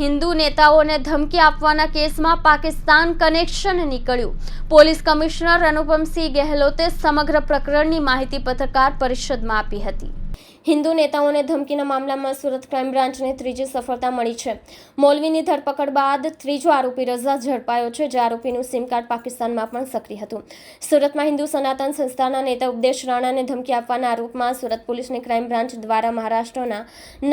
હિન્દુ નેતાઓને ધમકી આપવાના કેસમાં પાકિસ્તાન કનેક્શન નીકળ્યું. પોલીસ કમિશનર અનુપમસિંહ ગેહલોતે સમગ્ર પ્રકરણની માહિતી પત્રકાર પરિષદમાં આપી હતી. હિન્દુ નેતાઓને ધમકીના મામલામાં સુરત ક્રાઇમ બ્રાન્ચને ત્રીજી સફળતા મળી છે. મોલવીની ધરપકડ બાદ ત્રીજો આરોપી રઝા ઝડપાયો છે, જે આરોપીનું સિમ કાર્ડ પાકિસ્તાનમાં પણ સક્રિય હતું. સુરતમાં હિન્દુ સનાતન સંસ્થાના નેતા ઉપદેશ રાણાને ધમકી આપવાના આરોપમાં સુરત પોલીસની ક્રાઇમ બ્રાન્ચ દ્વારા મહારાષ્ટ્રના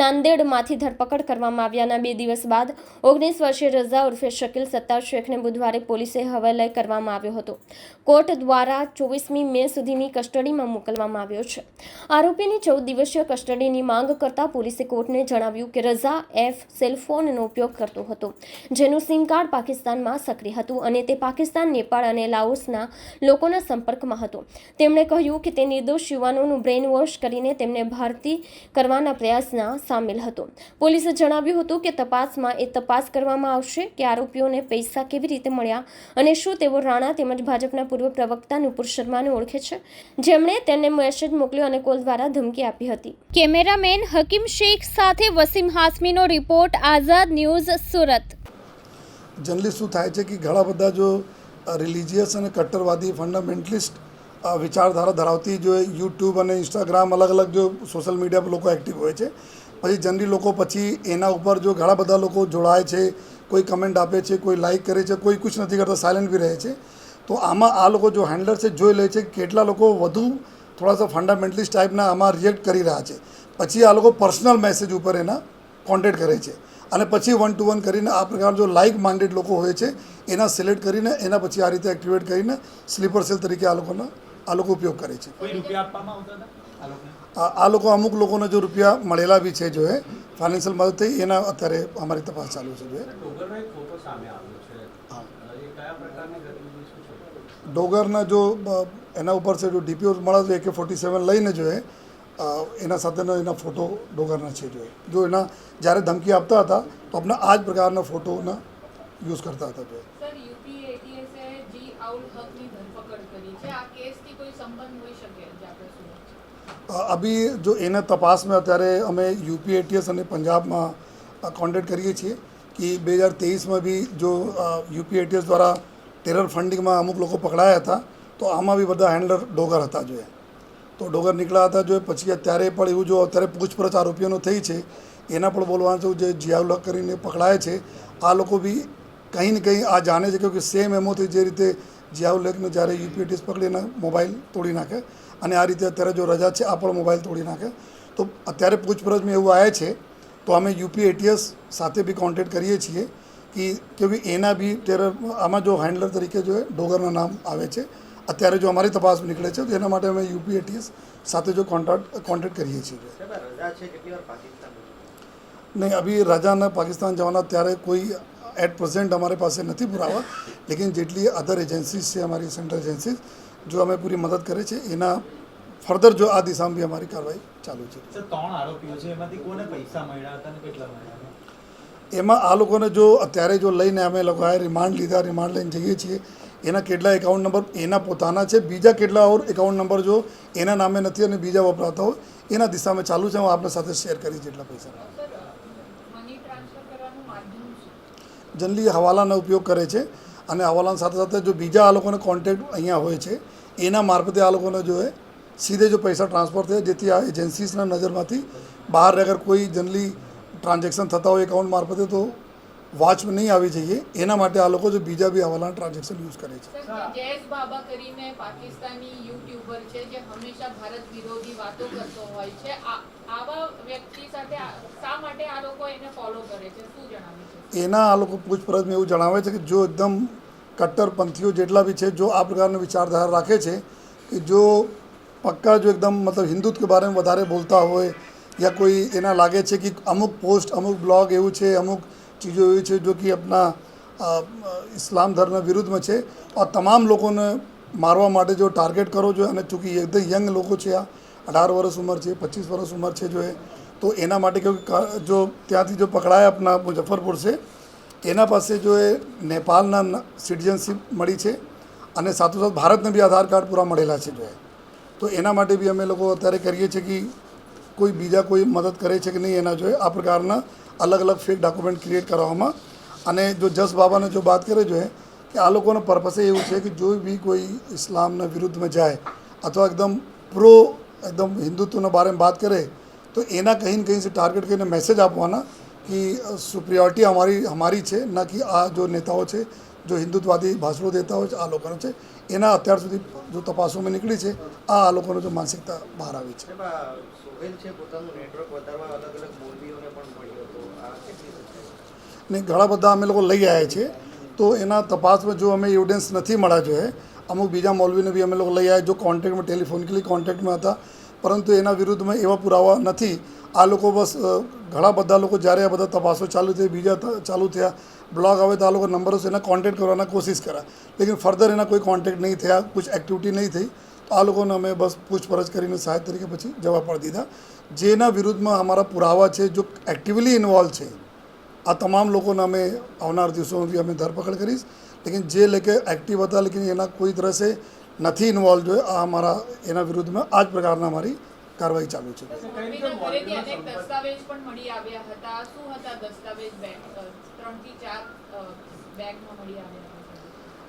નાંદેડમાંથી ધરપકડ કરવામાં આવ્યાના બે દિવસ બાદ ઓગણીસ વર્ષીય રઝા ઉર્ફે શકીલ સત્તાર શેખને બુધવારે પોલીસે હવાલે કરવામાં આવ્યો હતો. કોર્ટ દ્વારા ચોવીસમી મે સુધીની કસ્ટડીમાં મોકલવામાં આવ્યો છે. આરોપીની ચૌદ દિવસીય કસ્ટડીની માંગ કરતા પોલીસે કોર્ટને જણાવ્યું કે રઝા એફ સેલફોનનો ઉપયોગ કરતો હતો, જેનું સિમ કાર્ડ પાકિસ્તાનમાં સક્રિય હતું અને તે પાકિસ્તાન, નેપાળ અને લાઓસના લોકોના સંપર્કમાં હતો. તેમણે કહ્યું કે તે નિર્દોષ યુવાનોનું બ્રેઇન વોશ કરીને તેમને ભારતી કરવાના પ્રયાસના સામેલ હતો. પોલીસે જણાવ્યું હતું કે તપાસમાં એ તપાસ કરવામાં આવશે કે આરોપીઓને પૈસા કેવી રીતે મળ્યા અને શું તેઓ રાણા તેમજ ભાજપના પૂર્વ પ્રવક્તા નુપુર શર્માને ઓળખે છે. જેમણે તેને મેસેજ મોકલ્યો અને કોલ દ્વારા ધમકી આપી હતી. કેમેરામેન હકીમ શેખ સાથે Wasim હાસમીનો report, Azad news, Surat. Generally શું થાય છે કે ઘણા બધા જો રિલિજિયસ અને કટ્ટરવાદી ફંડામેન્ટલિસ્ટ વિચારધારા ધરાવતી જો યુટ્યુબ અને ઇન્સ્ટાગ્રામ અલગ અલગ જો સોશિયલ મીડિયા પર લોકો એક્ટિવ હોય છે. પછી જનરલી લોકો પછી એના ઉપર જો ઘણા બધા લોકો જોડાય છે, કોઈ કમેન્ટ આપે છે, કોઈ લાઇક કરે છે, કોઈ કુછ નથી કરતા સાયલેન્ટ બી રહે છે. તો આમાં આ લોકો જો હેન્ડલર છે, જોઈ લે છે કેટલા લોકો વધુ થોડાસા ફંડામેન્ટલિસ્ટ ટાઈપના આમાં રિએક્ટ કરી રહ્યા છે. પછી આ લોકો પર્સનલ મેસેજ ઉપર એના કોન્ટેક્ટ કરે છે. અને પછી વન ટુ વન કરીને આ પ્રકાર જો લાઇક માઇન્ડેડ લોકો હોય છે એના સિલેક્ટ કરીને એના પછી આ રીતે એક્ટિવેટ કરીને સ્લીપર સેલ તરીકે આ લોકોના આ લોકો ઉપયોગ કરે છે. આ લોકો અમુક લોકોને જો રૂપિયા મળેલા બી છે જો એ ફાઇનાન્શિયલ મદદથી એના અત્યારે અમારી તપાસ ચાલુ છે જો એ. ડોગરનો એક ફોટો સામે આવ્યો છે હા. એ કયા પ્રકારની ગતિવિધિ શું છે ડોગરના જો એના ઉપર છે જો ડીપીઓ મળે તો એકે ફોર્ટી સેવન લઈને જોઈએ એના સાથેનો એના ફોટો ડોગરના છે જોએ જો એના જ્યારે ધમકી આપતા હતા તો આપણે આ જ પ્રકારના ફોટોના યુઝ કરતા હતા જો એ. સર યુપી એટીએસે જી આઉલ હકની ધરપકડ કરી છે. આ કેસથી કોઈ સંબંધ હોઈ શકે જે આપણે શું અ, અભી જો એના તપાસમાં અત્યારે અમે યુપી એટીએસ અને પંજાબમાં કોન્ટેક્ટ કરીએ છીએ કે બે હજાર તેવીસમાં બી જો યુપી એટીએસ દ્વારા ટેરર ફંડિંગમાં અમુક લોકો પકડાયા હતા, તો આમાં બી બધા હેન્ડલર ડોગર હતા જોઈએ તો ડોગર નીકળ્યા હતા જોઈએ પછી અત્યારે પણ એવું જો અત્યારે પૂછપરછ આરોપીઓનો થઈ છે, એના પણ બોલવાનું છે, જે જિયાઉલક કરીને પકડાય છે, આ લોકો બી કંઈ ને કંઈ આ જાણે છે કે સેમ એમોથી જે રીતે જિયાઉલકને જ્યારે યુપીએટીસ પકડીને મોબાઈલ તોડી નાખે, અને આ રીતે અત્યારે જો રજા છે, આ પણ મોબાઈલ તોડી નાખે. તો અત્યારે પૂછપરછમાં એવું આવે છે, તો અમે યુપી એટીએસ સાથે બી કોન્ટેક્ટ કરીએ છીએ કે કે એના બી ટેરર આમાં જો હેન્ડલર તરીકે જો ડોગરના નામ આવે છે અત્યારે જો અમારી તપાસ નીકળે છે તો એના માટે અમે યુપી એટીએસ સાથે જો કોન્ટેક્ટ કોન્ટેક્ટ કરીએ છીએ. રજા છે કેટલી વાર પાકિસ્તાન નહીં અભી રાજાના પાકિસ્તાન જવાના ત્યારે કોઈ એટ પ્રેઝન્ટ અમારી પાસે નથી પુરાવા લેકિન જેટલી અધર એજન્સીઝ છે અમારી સેન્ટ્રલ એજન્સીઝ જો અમે પૂરી મદદ કરે છે એના ફર્ધર જો આ દિશામાં બી અમારી કાર્યવાહી ચાલુ છે. સર ત્રણ આરોપીઓ છે એમાંથી કોને પૈસા મળ્યા હતા અને કેટલા મળ્યા હતા? એમાં આ લોકોને જો અત્યારે જો લઈને અમે લોકોએ રિમાન્ડ લીધા રિમાન્ડ લઈને જઈએ છીએ એના કેટલા એકાઉન્ટ નંબર એના પોતાના છે બીજા કેટલા ઓર એકાઉન્ટ નંબર જો એના નામે નથી અને બીજા વપરાતા હોય એના દિશામાં ચાલુ છે હું આપને સાથે શેર કરીશ જેટલા પૈસા. જનરલી હવાલાનો ઉપયોગ કરે છે અને હવાલાની સાથે સાથે જો બીજા આ લોકોને કોન્ટેક્ટ અહીંયા હોય છે એના મારફતે આ લોકોને જો સીધે જો પૈસા ટ્રાન્સફર થાય જેથી આ એજન્સીસના નજરમાંથી બહાર અગર કોઈ જનરલી ટ્રાન્ઝેક્શન થતા હોય એકાઉન્ટ મારફતે તો વાચ નહીં આવી જઈએ. એના માટે આ લોકો જો બીજા બી હવાલાના ટ્રાન્ઝેક્શન યુઝ કરે છે. જયેશ બાબા કરીને પાકિસ્તાની યુટ્યુબર છે જે હંમેશા ભારત વિરોધી વાતો કરતો હોય છે આવા વ્યક્તિ સાથે શા માટે આ લોકો એને ફોલો કરે છે? શું જણાવે છે? એના આ લોકો પૂછપરછમાં એવું જણાવે છે કે જો એકદમ કટ્ટરપંથીઓ જેટલા બી છે જો આ પ્રકારની વિચારધારા રાખે છે કે જો પક્કા જો એકદમ મતલબ હિન્દુત્વ કે બારેમાં વધારે બોલતા હોય યા કોઈ એના લાગે છે કે અમુક પોસ્ટ, અમુક બ્લોગ એવું છે, અમુક ચીજો એવી છે જો કે આપણા ઇસ્લામ ધર્મ વિરુદ્ધમાં છે. આ તમામ લોકોને મારવા માટે જો ટાર્ગેટ કરો છો અને ચૂંકી એકદમ યંગ લોકો છે આ, અઢાર વર્ષ ઉંમર છે, પચીસ વર્ષ ઉંમર છે જો એ, તો એના માટે કેવું જો ત્યાંથી જો પકડાય આપણા મુઝફ્ફરપુર છે, એના પાસે જો એ નેપાળના સિટીઝનશીપ મળી છે અને સાથોસાથ ભારતને બી આધાર કાર્ડ પૂરા મળેલા છે જો એ. તો એના માટે બી અમે લોકો અત્યારે કરીએ છીએ કે કોઈ બીજા કોઈ મદદ કરે છે કે નહીં એના જોઈએ આ પ્રકારના અલગ અલગ ફેક ડોક્યુમેન્ટ ક્રિએટ કરવામાં અને જો જસ બાબાને જો વાત કરે જોઈએ કે આ લોકોનો પર્પસ એવું છે કે જો બી કોઈ ઇસ્લામના વિરુદ્ધમાં જાય અથવા એકદમ પ્રો એકદમ હિન્દુત્વના બારેમાં વાત કરે, તો એના કહીને કहीं से ટાર્ગેટ કરીને મેસેજ આપવાના કે સુપ્રિયોરિટી અમારી અમારી છે, ના કે આ જો નેતાઓ છે, જો હિન્દુત્વવાદી ભાષણો દેતા હોય છે, આ લોકોનો છે. એના અત્યાર સુધી જો તપાસોમાં નીકળી છે, આ આ લોકોનો જો માનસિકતા બહાર આવી છે. ને ઘણા બધા અમે લોકો લઈ આવ્યા છીએ. તો એના તપાસમાં જો અમે એવિડન્સ નથી મળ્યા જોઈએ, અમુક બીજા મૌલવીને બી અમે લોકો લઈ આવ્યા જો કોન્ટેક્ટમાં ટેલિફોનિકલી કોન્ટેક્ટમાં હતા પરંતુ એના વિરુદ્ધમાં એવા પુરાવા નથી. આ લોકો બસ ઘણા બધા લોકો જ્યારે આ બધા તપાસો ચાલુ થઈ બીજા ચાલુ થયા, બ્લોગ આવે તો આ લોકો નંબરો એના કોન્ટેક્ટ કરવાના કોશિશ કર્યા. લેકિન ફર્ધર એના કોઈ કોન્ટેક્ટ નહીં થયા, કોઈ એક્ટિવિટી નહીં થઈ. તો આ લોકોને અમે બસ પૂછપરછ કરીને સાહેબ તરીકે પછી જવાબ પણ દીધા. જેના વિરુદ્ધમાં અમારા પુરાવા છે, જો એક્ટિવલી ઇન્વોલ્વ છે, આ તમામ લોકોને અમે આવનાર દિવસોથી અમે ધરપકડ કરીશ. લેકિન જે લેકે એક્ટિવ હતા, લેકિન એના કોઈ તરહ નથી ઇન્વોલ્વ જોઈએ આ અમારા એના વિરુદ્ધમાં આ જ પ્રકારના અમારી કાર્યવાહી ચાલુ છે.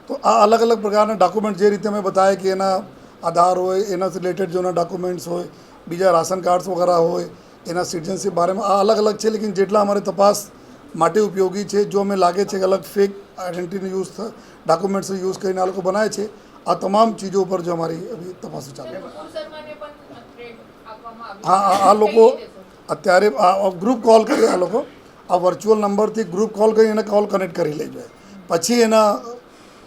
તો આ અલગ અલગ પ્રકારના ડોક્યુમેન્ટ જે રીતે મેં બતાવ્યા કે એના આધાર હોય એના રિલેટેડ જોના ડોક્યુમેન્ટ્સ હોય બીજા રાશન કાર્ડ્સ વગેરે હોય એના સિટીઝનશીપ બારેમાં આ અલગ અલગ છે લેકિન જેટલા અમારે તપાસ માટે ઉપયોગી છે જો અમે લાગે છે કે અલગ ફેક આઈડેન્ટિટીનો યુઝ ડોક્યુમેન્ટ્સ યુઝ કરીને આ લોકો બનાવે છે આ તમામ ચીજો ઉપર જો અમારી તપાસ તપાસો ચાલે. હા આ- લોકો અત્યારે આ ગ્રુપ કોલ કરી આ લોકો. આ વર્ચ્યુઅલ નંબરથી ગ્રુપ કોલ કરી એને કોલ કનેક્ટ કરી લેજો પછી એના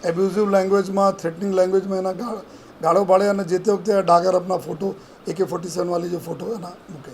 એબ્યુઝિવ લેંગ્વેજમાં થ્રેટનિંગ લેંગ્વેજમાં એના ગા- ગાળો પાડે અને જે તે વખતે ડાગર આપના ફોટો એકે ફોર્ટી સેવન વાળી જે ફોટો એના મૂકે